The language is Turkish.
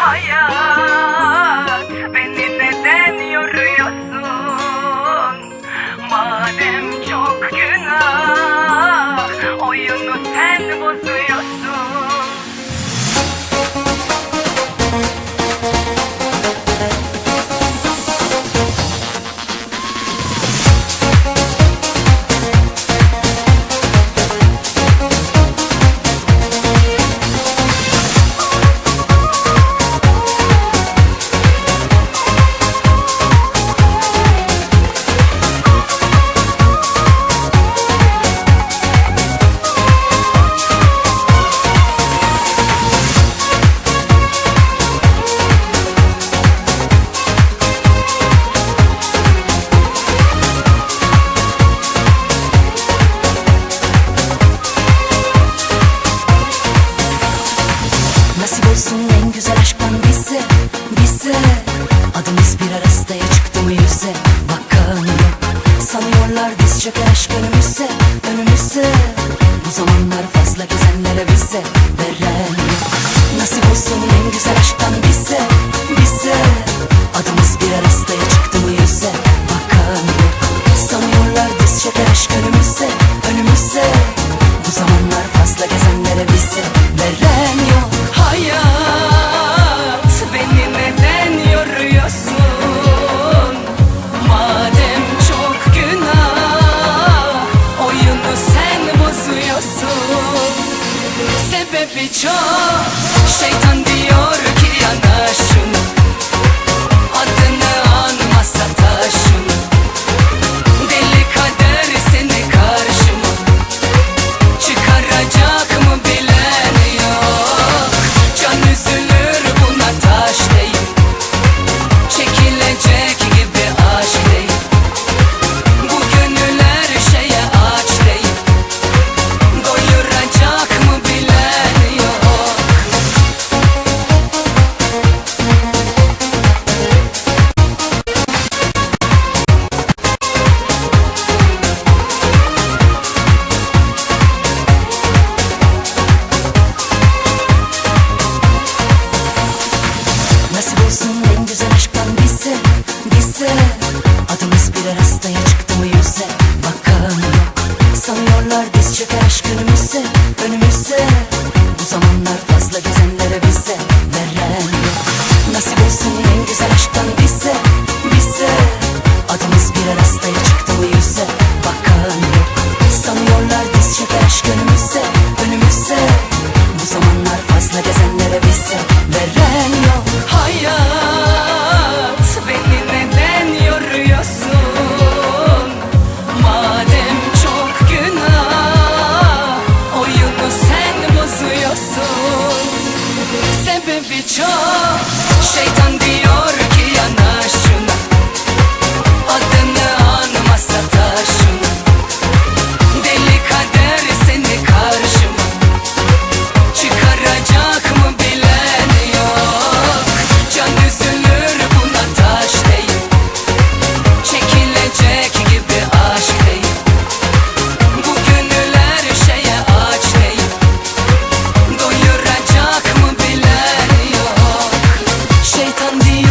太阳。Nasip olsun en güzel aşktan bize, bize. Adımız bir arastaya çıktı mı yüze. Bakan sanıyorlar biz çöker aşk önümüze. hayat beni neden yoruyorsun? Madem çok günah oyunu sen bozuyorsun. Sebebi çok şeytan tan diyor